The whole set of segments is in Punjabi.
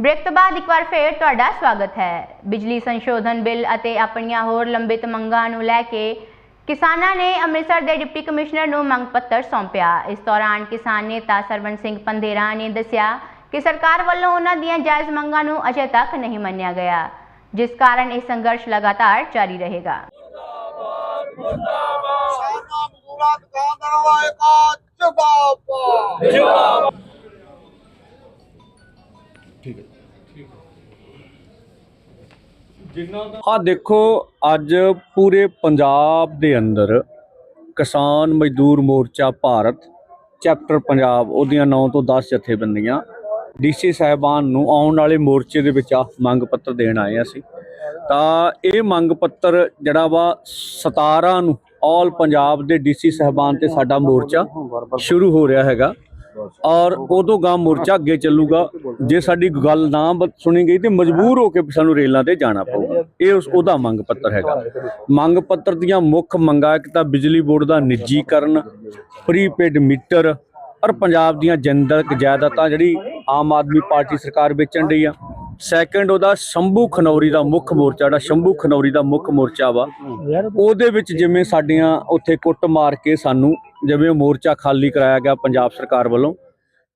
ਬ੍ਰੇਕ ਤੋਂ ਬਾਅਦ ਇੱਕ ਵਾਰ ਫੇਰ ਤੁਹਾਡਾ ਸਵਾਗਤ ਹੈ। ਬਿਜਲੀ ਸੰਸ਼ੋਧਨ ਬਿੱਲ ਅਤੇ ਆਪਣੀਆਂ ਹੋਰ ਲੰਬਿਤ ਮੰਗਾਂ ਨੂੰ ਲੈ ਕੇ ਕਿਸਾਨਾਂ ਨੇ ਅੰਮ੍ਰਿਤਸਰ ਦੇ ਡਿਪਟੀ ਕਮਿਸ਼ਨਰ ਨੂੰ ਮੰਗ ਪੱਤਰ ਸੌਂਪਿਆ। ਇਸ ਦੌਰਾਨ ਕਿਸਾਨ ਨੇਤਾ ਸਰਵਣ ਸਿੰਘ ਪੰਧੇਰਾ ਨੇ ਦੱਸਿਆ ਕਿ ਸਰਕਾਰ ਵੱਲੋਂ ਉਹਨਾਂ ਦੀਆਂ ਜਾਇਜ਼ ਮੰਗਾਂ ਨੂੰ ਅਜੇ ਤੱਕ ਨਹੀਂ ਮੰਨਿਆ ਗਿਆ, ਜਿਸ ਕਾਰਨ ਇਹ ਸੰਘਰਸ਼ ਲਗਾਤਾਰ ਜਾਰੀ ਰਹੇਗਾ। ਕਿਸਾਨਾਂ ਮਜ਼ਦੂਰਾਂ ਜਿੰਦਾਬਾਦ ਆ ਦੇਖੋ ਅੱਜ ਪੂਰੇ ਪੰਜਾਬ ਦੇ ਅੰਦਰ ਕਿਸਾਨ ਮਜ਼ਦੂਰ ਮੋਰਚਾ ਭਾਰਤ ਚੈਪਟਰ ਪੰਜਾਬ ਉਹਦੀਆਂ 9 ਤੋਂ 10 ਜਥੇਬੰਦੀਆਂ ਡੀਸੀ ਸਾਹਿਬਾਨ ਨੂੰ ਆਉਣ ਵਾਲੇ ਮੋਰਚੇ ਦੇ ਵਿੱਚ ਆ ਮੰਗ ਪੱਤਰ ਦੇਣ ਆਏ ਅਸੀਂ। ਤਾਂ ਇਹ ਮੰਗ ਪੱਤਰ ਜਿਹੜਾ ਵਾ 17 ਨੂੰ ਆਲ ਪੰਜਾਬ ਦੇ ਡੀਸੀ ਸਾਹਿਬਾਨ ਤੇ ਸਾਡਾ ਮੋਰਚਾ ਸ਼ੁਰੂ ਹੋ ਰਿਹਾ ਹੈਗਾ। ਔਰ ਉਦੋਂ ਗਾਂ ਮੋਰਚਾ ਅੱਗੇ ਚੱਲੂਗਾ। ਜੇ ਸਾਡੀ ਗੱਲ ਨਾ ਸੁਣੀ ਗਈ ਤੇ ਮਜਬੂਰ ਹੋ ਕੇ ਸਾਨੂੰ ਰੇਲਾਂ ਤੇ ਜਾਣਾ ਪਊਗਾ। ਇਹ ਉਸ ਉਹਦਾ ਮੰਗ ਪੱਤਰ ਹੈਗਾ। ਮੰਗ ਪੱਤਰ ਦੀਆਂ ਮੁੱਖ ਮੰਗਾਂ ਇੱਕ ਤਾਂ ਬਿਜਲੀ ਬੋਰਡ ਦਾ ਨਿੱਜੀਕਰਨ ਪ੍ਰੀਪੇਡ ਮੀਟਰ ਔਰ ਪੰਜਾਬ ਦੀਆਂ ਜਨਤਕ ਜਾਇਦਾਦਾਂ ਜਿਹੜੀ ਆਮ ਆਦਮੀ ਪਾਰਟੀ ਸਰਕਾਰ ਵੇਚਣ ਡਈ ਆ। ਸੈਕੰਡ ਉਹਦਾ ਸ਼ੰਭੂ ਖਨੌਰੀ ਦਾ ਮੁੱਖ ਮੋਰਚਾ ਜਿਹੜਾ ਸ਼ੰਭੂ ਖਨੌਰੀ ਦਾ ਮੁੱਖ ਮੋਰਚਾ ਵਾ ਉਹਦੇ ਵਿੱਚ ਜਿਵੇਂ ਸਾਡੀਆਂ ਉੱਥੇ ਕੁੱਟ ਮਾਰ ਕੇ ਸਾਨੂੰ ਜਿਵੇਂ ਉਹ ਮੋਰਚਾ ਖਾਲੀ ਕਰਾਇਆ ਗਿਆ ਪੰਜਾਬ ਸਰਕਾਰ ਵੱਲੋਂ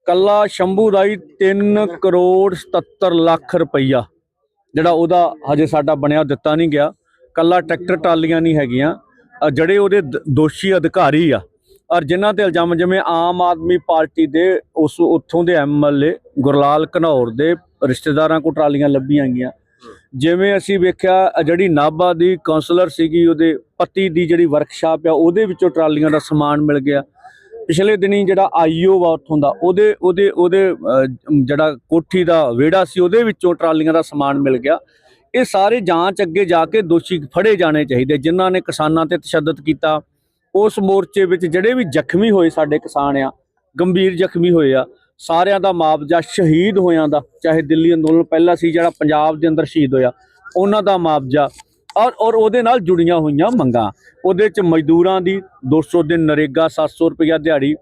ਕੱਲਾ ਸ਼ੰਭੂ ਦਾ ਹੀ 3 ਕਰੋੜ 77 ਲੱਖ ਰੁਪਈਆ ਜਿਹੜਾ ਉਹਦਾ ਹਜੇ ਸਾਡਾ ਬਣਿਆ ਦਿੱਤਾ ਨਹੀਂ ਗਿਆ ਕੱਲਾ ਟਰੈਕਟਰ ਟਰਾਲੀਆਂ ਨਹੀਂ ਹੈਗੀਆਂ ਜਿਹੜੇ ਉਹਦੇ ਦੋਸ਼ੀ ਅਧਿਕਾਰੀ ਆ ਔਰ ਜਿਨ੍ਹਾਂ ਤੇ ਇਲਜ਼ਾਮ ਜਿਵੇਂ ਆਮ ਆਦਮੀ ਪਾਰਟੀ ਦੇ ਉਸ ਉੱਥੋਂ ਦੇ ਐਮਐਲਏ ਗੁਰਲਾਲ ਘਨੌਰ ਦੇ ਰਿਸ਼ਤੇਦਾਰਾਂ ਕੋ ਟਰਾਲੀਆਂ ਲੱਭੀਆਂ ਗਈਆਂ। ਜਿਵੇਂ ਅਸੀਂ ਵੇਖਿਆ ਜਿਹੜੀ ਨਾਭਾ ਦੀ ਕਾਉਂਸਲਰ ਸੀਗੀ, ਉਹਦੇ ਪਤੀ ਦੀ ਜਿਹੜੀ ਵਰਕਸ਼ਾਪ ਆ, ਉਹਦੇ ਵਿੱਚੋਂ ਟਰਾਲੀਆਂ ਦਾ ਸਮਾਨ ਮਿਲ ਗਿਆ। ਪਿਛਲੇ ਦਿਨੀ ਜਿਹੜਾ ਆਈਓ ਵਾ ਉੱਥੋਂ ਦਾ, ਉਹਦੇ ਉਹਦੇ ਉਹਦੇ ਜਿਹੜਾ ਕੋਠੀ ਦਾ ਵਿਹੜਾ ਸੀ, ਉਹਦੇ ਵਿੱਚੋਂ ਟਰਾਲੀਆਂ ਦਾ ਸਮਾਨ ਮਿਲ ਗਿਆ। ਇਹ ਸਾਰੇ ਜਾਂਚ ਅੱਗੇ ਜਾ ਕੇ ਦੋਸ਼ੀ ਫੜੇ ਜਾਣੇ ਚਾਹੀਦੇ, ਜਿਨ੍ਹਾਂ ਨੇ ਕਿਸਾਨਾਂ ਤੇ ਤਸ਼ੱਦਦ ਕੀਤਾ। ਉਸ ਮੋਰਚੇ ਵਿੱਚ ਜਿਹੜੇ ਵੀ ਜ਼ਖਮੀ ਹੋਏ ਸਾਡੇ ਕਿਸਾਨ ਆ, ਗੰਭੀਰ ਜ਼ਖਮੀ ਹੋਏ ਆ ਸਾਰਿਆਂ ਦਾ ਮੁਆਵਜ਼ਾ ਸ਼ਹੀਦ ਹੋਇਆਂ ਦਾ, ਚਾਹੇ ਦਿੱਲੀ ਅੰਦੋਲਨ ਪਹਿਲਾਂ ਸੀ ਜਿਹੜਾ ਪੰਜਾਬ ਦੇ ਅੰਦਰ ਸ਼ਹੀਦ ਹੋਇਆ, ਉਹਨਾਂ ਦਾ ਮੁਆਵਜ਼ਾ ਔਰ ਔਰ ਉਹਦੇ ਨਾਲ ਜੁੜੀਆਂ ਹੋਈਆਂ ਮੰਗਾਂ। ਉਹਦੇ ਚ ਮਜ਼ਦੂਰਾਂ ਦੀ 200 ਦਿਨ ਨਰੇਗਾ 700 ਰੁਪਇਆ ਦਿਹਾੜੀ